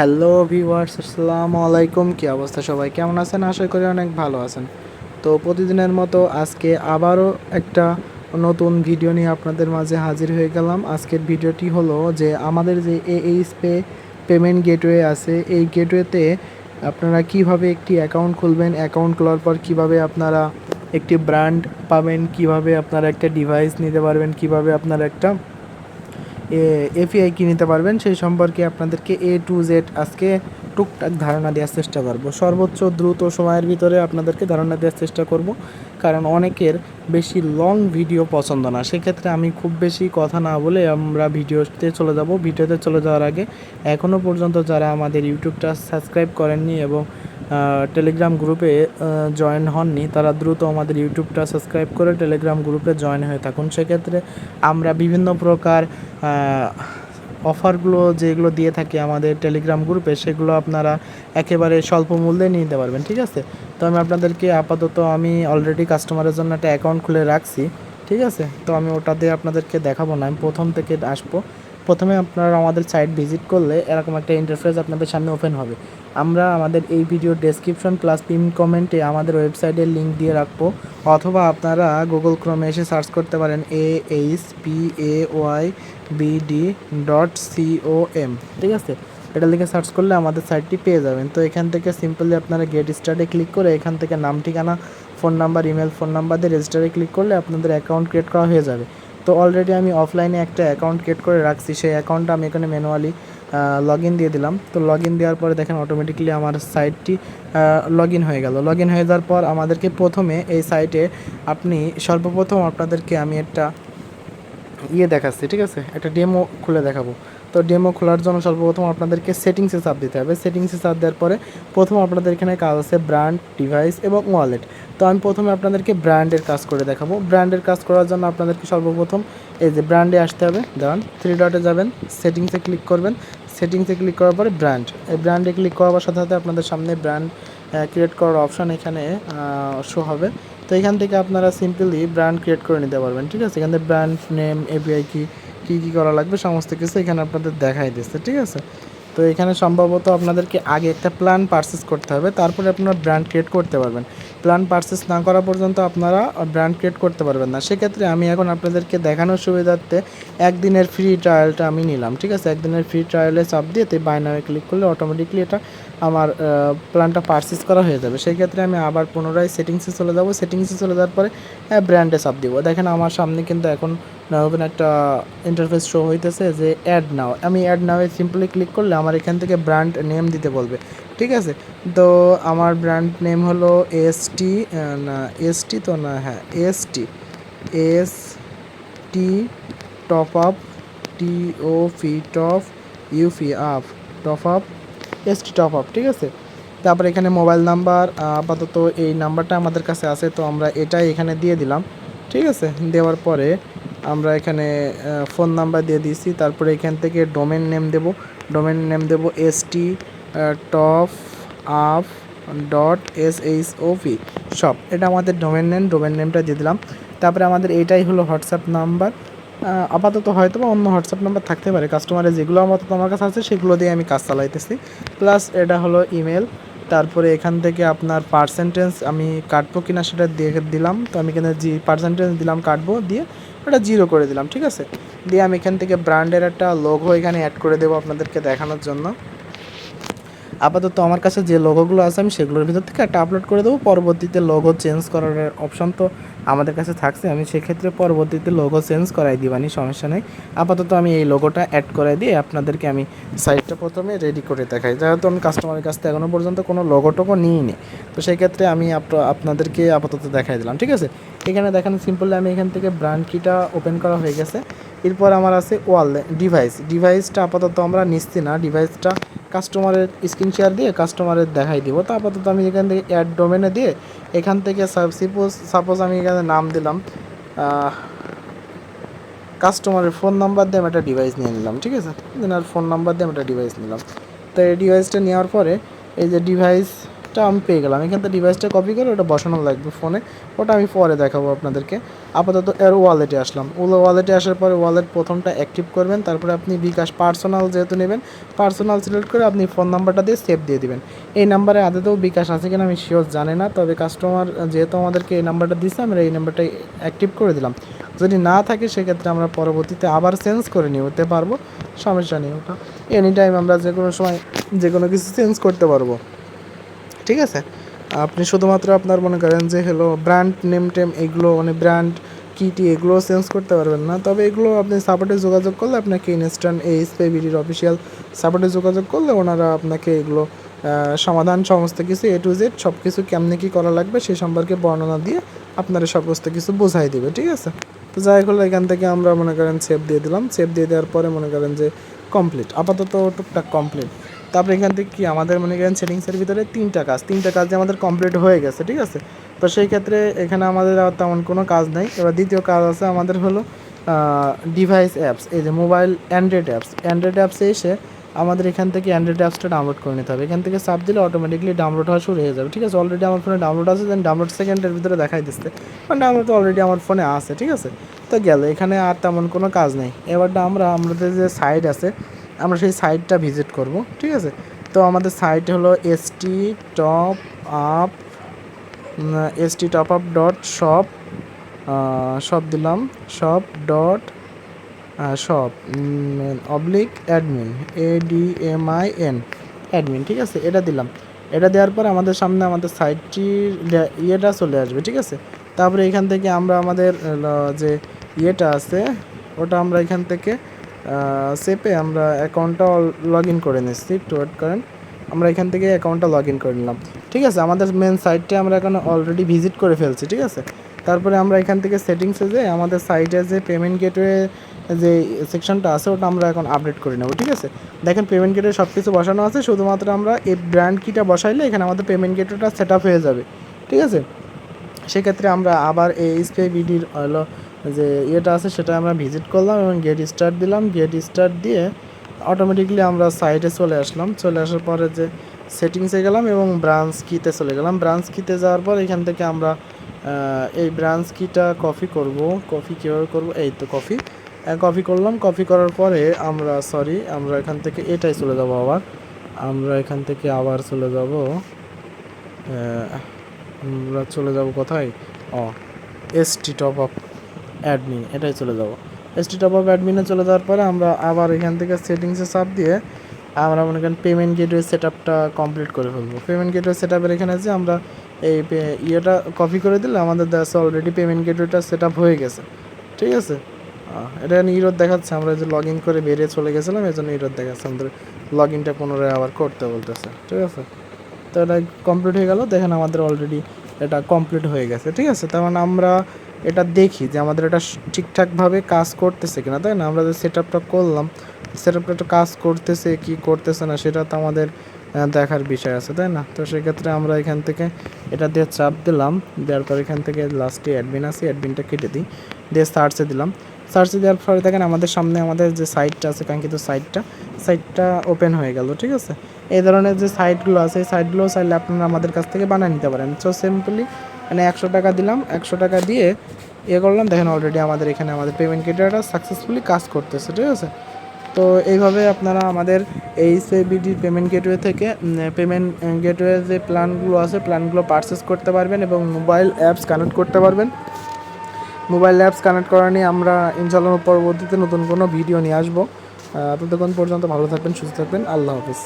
Hello viewers, আসসালামু আলাইকুম। কি অবস্থা সবাই? কেমন আছেন? আশা করি অনেক ভালো আছেন। তো প্রতিদিনের মতো আজকে আবারও একটা নতুন ভিডিও নিয়ে আপনাদের মাঝে হাজির হয়ে গেলাম। আজকের ভিডিওটি হলো যে আমাদের যে এইচ পে পেমেন্ট গেটওয়ে আছে, এই গেটওয়েতে আপনারা কীভাবে একটি অ্যাকাউন্ট খুলবেন অ্যাকাউন্ট খোলার পর কীভাবে আপনারা একটি ব্র্যান্ড পাবেন, কীভাবে আপনারা একটা ডিভাইস নিতে পারবেন, কীভাবে আপনারা একটা এপিআই কি নিতে পারবেন। সেই সম্পর্কে আপনাদেরকে এ টু জেড আজকে টুকটাক ধারণা দেওয়ার চেষ্টা করব। সর্বোচ্চ দ্রুত সময়ের ভিতরে আপনাদেরকে ধারণা দেওয়ার চেষ্টা করব। কারণ অনেকের বেশি লং ভিডিও পছন্দ না। সেক্ষেত্রে আমি খুব বেশি কথা না বলে আমরা ভিডিওতে চলে যাব। ভিডিওতে চলে যাওয়ার আগে এখনও পর্যন্ত যারা আমাদের ইউটিউবটা সাবস্ক্রাইব করেননি এবং টেলিগ্রাম গ্রুপে জয়েন হননি, তারা দ্রুত আমাদের ইউটিউবটা সাবস্ক্রাইব করে টেলিগ্রাম গ্রুপে জয়েন হয়ে থাকুন। সেক্ষেত্রে আমরা বিভিন্ন প্রকার অফারগুলো যেগুলো দিয়ে থাকে আমাদের টেলিগ্রাম গ্রুপে সেগুলো আপনারা একেবারে স্বল্প মূল্যে নিতে পারবেন, ঠিক আছে? তো আমি আপনাদেরকে আপাতত আমি অলরেডি কাস্টমারের জন্য একটা অ্যাকাউন্ট খুলে রাখছি, ঠিক আছে? তো আমি ওটা দিয়ে আপনাদেরকে দেখাবো না, আমি প্রথম থেকে আসব। প্রথমে আপনারা আমাদের সাইট ভিজিট করলে এরকম একটা ইন্টারফেস আপনাদের সামনে ওপেন হবে। আমরা আমাদের এই ভিডিও ডেসক্রিপশন প্লাস পিন কমেন্টে আমাদের ওয়েবসাইটের লিঙ্ক দিয়ে রাখব। অথবা আপনারা গুগল ক্রোমে এসে সার্চ করতে পারেন A H P A Y BD dot com ঠিক আছে? এটা লিখে সার্চ করলে আমাদের সাইটটি পেয়ে যাবেন। তো এখান থেকে সিম্পলি আপনারা গেট স্টার্টে ক্লিক করে এখান থেকে নাম, ঠিকানা phone number email phone number দিয়ে রেজিস্টারে ক্লিক করলে আপনাদের অ্যাকাউন্ট ক্রিয়েট করা হয়ে যাবে। তো অলরেডি আমি অফলাইনে একটা অ্যাকাউন্ট ক্রিয়েট করে রাখছি, সেই অ্যাকাউন্টটা আমি এখানে ম্যানুয়ালি লগ ইন দিয়ে দিলাম। তো লগ ইন দেওয়ার পরে দেখেন অটোমেটিকলি আমার সাইটটি লগ ইন হয়ে গেল। লগ ইন হয়ে যাওয়ার পর আমাদেরকে প্রথমে এই সাইটে আপনি সর্বপ্রথম আপনাদেরকে আমি একটা ইয়ে দেখাচ্ছি, ঠিক আছে? একটা ডেমো খুলে দেখাবো। তো ডেমো খোলার জন্য সর্বপ্রথম আপনাদেরকে সেটিংসে চাপ দিতে হবে। সেটিংসে চাপ দেওয়ার পরে প্রথম আপনাদের এখানে কাজ আছে ব্র্যান্ড ডিভাইস এবং ওয়ালেট তো আমি প্রথমে আপনাদেরকে ব্র্যান্ডের কাজ করে দেখাবো। ব্র্যান্ডের কাজ করার জন্য আপনাদেরকে সর্বপ্রথম এই যে ব্র্যান্ডে আসতে হবে। দাঁড়ান থ্রি ডটে যাবেন সেটিংসে ক্লিক করবেন। সেটিংসে ক্লিক করার পরে ব্র্যান্ড এই ব্র্যান্ডে ক্লিক করার সাথে সাথে আপনাদের সামনে ব্র্যান্ড ক্রিয়েট করার অপশান এখানে শো হবে। তো এখান থেকে আপনারা সিম্পলি ব্র্যান্ড ক্রিয়েট করে নিতে পারবেন, ঠিক আছে? এখান থেকে ব্র্যান্ড নেম এপিআই কি কী কী করা লাগবে, সমস্ত কিছু এখানে আপনাদের দেখাই দিচ্ছে, ঠিক আছে? তো এখানে সম্ভবত আপনাদেরকে আগে একটা প্ল্যান পারচেস করতে হবে, তারপরে আপনারা ব্র্যান্ড ক্রিয়েট করতে পারবেন। প্ল্যান পারচেস না করা পর্যন্ত আপনারা ব্র্যান্ড ক্রিয়েট করতে পারবেন না। সেক্ষেত্রে আমি এখন আপনাদেরকে দেখানোর সুবিধার্থে একদিনের ফ্রি ট্রায়ালটা আমি নিলাম, ঠিক আছে? একদিনের ফ্রি ট্রায়ালে চাপ দিয়ে তো বাই নামে ক্লিক করলে অটোমেটিকলি এটা আমার প্ল্যানটা পারচেস করা হয়ে যাবে। সেই ক্ষেত্রে আমি আবার পুনরায় সেটিংসে চলে যাব। সেটিংসে চলে যাওয়ার পরে ব্র্যান্ডে চাপ দিব। দেখেন আমার সামনে কিন্তু এখন ওখানে একটা ইন্টারফেস শো হইতেছে যে অ্যাড নাও আমি অ্যাড নাওয়ে সিম্পলি ক্লিক করলে আমার এখান থেকে ব্র্যান্ড নেম দিতে বলবে। ঠিক আছে? তো আমার ব্র্যান্ড নেম হলো এস টি না এস টি তো না হ্যাঁ S T S T top up T O ফি top ইউফি up top up S T top up ঠিক আছে? তারপর এখানে মোবাইল নাম্বার আপাতত এই নাম্বারটা আমাদের কাছে আছে, তো আমরা এটাই এখানে দিয়ে দিলাম, ঠিক আছে? দেওয়ার পরে আমরা এখানে ফোন নাম্বার দিয়ে দিয়েছি, তারপরে এখান থেকে ডোমেন নেম দেব ডোমেন নেম দেব S T top up dot S H O P সব এটা আমাদের ডোমেন নেম ডোমেন নেমটা দিয়ে দিলাম। তারপরে আমাদের এটাই হলো হোয়াটসঅ্যাপ নাম্বার আপাতত হয়তো বা অন্য হোয়াটসঅ্যাপ নাম্বার থাকতে পারে। কাস্টমারের যেগুলো আপাতত আমার কাছে আছে, সেগুলো দিয়ে আমি কাজ চালাইতেছি। প্লাস এটা হলো ইমেল তারপরে এখান থেকে আপনার পার্সেন্টেজ আমি কাটবো কিনা সেটা দিয়ে দিলাম। তো আমি এখানে জি পার্সেন্টেজ দিলাম কাটবো দিয়ে ওটা জিরো করে দিলাম, ঠিক আছে? দিয়ে আমি এখান থেকে ব্র্যান্ডের একটা লোগো এখানে অ্যাড করে দেবো আপনাদেরকে দেখানোর জন্য। আপাতত আমার কাছে যে লোগোগুলো আছে, আমি সেগুলোর ভিতর থেকে একটা আপলোড করে দেবো। পরবর্তীতে লোগো চেঞ্জ করার অপশন তো আমাদের কাছে থাকছে। আমি সেক্ষেত্রে পরবর্তীতে লোগো চেঞ্জ করাই দিবানি সমস্যা নেই। আপাতত আমি এই লোগোটা অ্যাড করে দিয়ে আপনাদেরকে আমি সাইটটা প্রথমে রেডি করে দেখাই। যেহেতু আমি কাস্টমারের কাছ থেকে এখনও পর্যন্ত কোনো লোগো টোগো নিইনি। তো সেই ক্ষেত্রে আমি আপনাদেরকে আপাতত দেখাই দিলাম, ঠিক আছে? এখানে দেখেন সিম্পলি আমি এখান থেকে ব্র্যান্ড কিটা ওপেন করা হয়ে গেছে। এরপর আমার আছে ওয়াল ডিভাইস। ডিভাইসটা আপাতত আমরা নিচ্ছি না। ডিভাইসটা কাস্টমারের স্ক্রিন শেয়ার দিয়ে কাস্টমারের দেখাই দিব। তো আপাতত আমি এখান থেকে অ্যাড ডোমেনে দিয়ে এখান থেকে সাপোজ সাপোজ আমি এখানে নাম দিলাম কাস্টমারের ফোন নাম্বার দিয়ে আমি একটা ডিভাইস নিয়ে নিলাম, ঠিক আছে? আর ফোন নাম্বার দিয়ে আমি একটা ডিভাইস নিলাম। তো এই ডিভাইসটা নেওয়ার পরে এই যে ডিভাইস ডিভাইসটা আমি পেয়ে গেলাম। এখান থেকে ডিভাইসটা কপি করে ওটা বসানো লাগবে ফোনে ওটা আমি পরে দেখাবো আপনাদেরকে। আপাতত এর ওয়ালেটে আসলাম। ওলো ওয়ালেটে আসার পরে ওয়ালেট প্রথমটা অ্যাক্টিভ করবেন, তারপরে আপনি বিকাশ পার্সোনাল যেহেতু নেবেন পার্সোনাল সিলেক্ট করে আপনি ফোন নাম্বারটা দিয়ে সেভ দিয়ে দিবেন। এই নাম্বারে আদতেও বিকাশ আছে কিনা আমি শিওর জানি না, তবে কাস্টমার যেহেতু আমাদেরকে এই নাম্বারটা দিচ্ছে আমরা এই নাম্বারটা অ্যাক্টিভ করে দিলাম। যদি না থাকে, সেক্ষেত্রে আমরা পরবর্তীতে আবার চেঞ্জ করে নিতে পারব। সমস্যা নেই ওটা। এনি টাইম আমরা যে কোনো সময় যে কোনো কিছু চেঞ্জ করতে পারব। ঠিক আছে? আপনি শুধুমাত্র আপনার মনে করেন যে হলো ব্র্যান্ড নেম টেম এগুলো মানে ব্র্যান্ড কিটি এগুলো চেঞ্জ করতে পারবেন না। তবে এগুলো আপনি সাপোর্টে যোগাযোগ করলে আপনাকে ইনস্ট্যান্ট এইচ পেবিডির অফিসিয়াল সাপোর্টে যোগাযোগ করলে ওনারা আপনাকে এগুলো সমাধান সমস্ত কিছু এ টু জেড সব কিছু কেমনে কী করা লাগবে সেই সম্পর্কে বর্ণনা দিয়ে আপনারা সমস্ত কিছু বোঝাই দেবে, ঠিক আছে? তো যাই হলো এখান থেকে আমরা মনে করেন সেভ দিয়ে দিলাম। সেভ দিয়ে দেওয়ার পরে মনে করেন যে কমপ্লিট আপাতত টুকটাক কমপ্লিট তারপরে এখান থেকে কি আমাদের মনে করেন সেটিংসের ভিতরে তিনটা কাজ তিনটা কাজ আমাদের কমপ্লিট হয়ে গেছে, ঠিক আছে? তো সেই ক্ষেত্রে এখানে আমাদের আর তেমন কোনো কাজ নেই। এবার দ্বিতীয় কাজ আছে আমাদের হলো ডিভাইস অ্যাপস এই যে মোবাইল অ্যান্ড্রয়েড অ্যাপস অ্যান্ড্রয়েড অ্যাপসে এসে আমাদের এখান থেকে অ্যান্ড্রয়েড অ্যাপসটা ডাউনলোড করে নিতে হবে। এখান থেকে সাব দিলে অটোমেটিকলি ডাউনলোড হওয়া শুরু হয়ে যাবে, ঠিক আছে? অলরেডি আমার ফোনে ডাউনলোড আছে দেন ডাউনলোড সেকেন্ডের ভিতরে দেখাই দিচ্ছে। মানে ডাউনলোড তো অলরেডি আমার ফোনে আছে, ঠিক আছে? তো গেল, এখানে আর তেমন কোনো কাজ নেই। এবারটা আমরা, আমাদের যে সাইট আছে আমরা সেই সাইটটা ভিজিট করব, ঠিক আছে? তো আমাদের সাইট হলো S T top up S T top up dot shop shop দিলাম shop dot shop oblique admin A D M I N admin ঠিক আছে? এটা দিলাম। এটা দেওয়ার পর আমাদের সামনে আমাদের সাইটটির ইয়েটা চলে আসবে, ঠিক আছে? তারপরে এখান থেকে আমরা আমাদের যে ইয়েটা আছে, ওটা আমরা এখান থেকে সেপে আমরা অ্যাকাউন্টটা লগ ইন করে নিচ্ছি একটু ওয়েট করেন আমরা এখান থেকে অ্যাকাউন্টটা লগ ইন করে নিলাম। ঠিক আছে, আমাদের মেন সাইটটা আমরা এখন অলরেডি ভিজিট করে ফেলছি, ঠিক আছে? তারপরে আমরা এখান থেকে সেটিংসে যে আমাদের সাইটে যে পেমেন্ট গেটওয়ে যে সেকশনটা আছে, ওটা আমরা এখন আপডেট করে নেব, ঠিক আছে? দেখেন পেমেন্ট গেটওয়ে সব কিছু বসানো আছে, শুধুমাত্র আমরা এই ব্র্যান্ড কিটা বসাইলে এখানে আমাদের পেমেন্ট গেটওয়েটা সেট আপ হয়ে যাবে, ঠিক আছে? সেক্ষেত্রে আমরা আবার এই এসপিআই বিডির যে ইয়েটা আছে সেটা আমরা ভিজিট করলাম এবং গেট স্টার্ট দিলাম। গেট স্টার্ট দিয়ে অটোমেটিকলি আমরা সাইটে চলে আসলাম। চলে আসার পরে যে সেটিংসে গেলাম এবং ব্রাঞ্চ কিতে চলে গেলাম। ব্রাঞ্চ কিতে যাওয়ার পর এখান থেকে আমরা এই ব্রাঞ্চ কিটা কপি করব। কপি কীভাবে করব? এই তো কপি কপি করলাম। কপি করার পরে আমরা সরি আমরা এখান থেকে এটাই চলে যাব আবার। আমরা এখান থেকে আবার চলে যাব আমরা চলে যাব কোথায়? ও S T top up admin এটাই চলে যাব। এস টি টপ অ্যাডমিনে চলে যাওয়ার পরে আমরা আবার এখান থেকে সেটিংসে চাপ দিয়ে আমরা মনে করেন পেমেন্ট গেটওয়ে সেট আপটা কমপ্লিট করে ফেলব। পেমেন্ট গেটওয়ে সেট আপের এখানে যে আমরা এই ইয়েটা কপি করে দিলে আমাদের দেশে অলরেডি পেমেন্ট গেটওয়েটা সেট আপ হয়ে গেছে। ঠিক আছে? এটা ইরোদ দেখাচ্ছে, আমরা যে লগ ইন করে বেরিয়ে চলে গেছিলাম এই জন্য ইরোদ দেখাচ্ছে আমাদের লগ ইনটা পুনরায় আবার করতে বলতেছে। ঠিক আছে? তো এটা কমপ্লিট হয়ে গেল, দেখেন আমাদের অলরেডি এটা কমপ্লিট হয়ে গেছে। ঠিক আছে? তার মানে আমরা এটা দেখি যে আমাদের এটা ঠিকঠাকভাবে কাজ করতেছে কিনা, তাই না? আমরা যে সেট আপটা করলাম সেট আপটা একটু কাজ করতেছে, কি করতেছে না, সেটা তো আমাদের দেখার বিষয় আছে, তাই না? তো সেক্ষেত্রে আমরা এখান থেকে এটা দিয়ে চাপ দিলাম, দেওয়ার পর এখান থেকে লাস্টে অ্যাডমিন আছে অ্যাডমিনটা কেটে দিই, দিয়ে সার্চে দিলাম। সার্চে দেওয়ার পরে দেখেন আমাদের সামনে আমাদের যে সাইটটা আছে, কাঙ্ক্ষিত সাইটটা সাইটটা ওপেন হয়ে গেল, ঠিক আছে? এই ধরনের যে সাইটগুলো আছে, এই সাইটগুলো চাইলে আপনারা আমাদের কাছ থেকে বানিয়ে নিতে পারেন। সো সিম্পলি মানে একশো টাকা দিলাম, একশো টাকা দিয়ে ইয়ে করলাম। দেখেন অলরেডি আমাদের এখানে আমাদের পেমেন্ট গেটওয়েটা সাকসেসফুলি কাজ করতেছে, ঠিক আছে? তো এইভাবে আপনারা আমাদের এই সিবিডি পেমেন্ট গেটওয়ে থেকে পেমেন্ট গেটওয়ে যে প্ল্যানগুলো আছে প্ল্যানগুলো পারচেস করতে পারবেন এবং মোবাইল অ্যাপস কানেক্ট করতে পারবেন। মোবাইল অ্যাপস কানেক্ট করা নিয়ে আমরা ইনশাল্লাহ পরবর্তীতে নতুন কোনো ভিডিও নিয়ে আসব। ততক্ষণ পর্যন্ত ভালো থাকবেন, সুস্থ থাকবেন। আল্লাহ হাফিজ।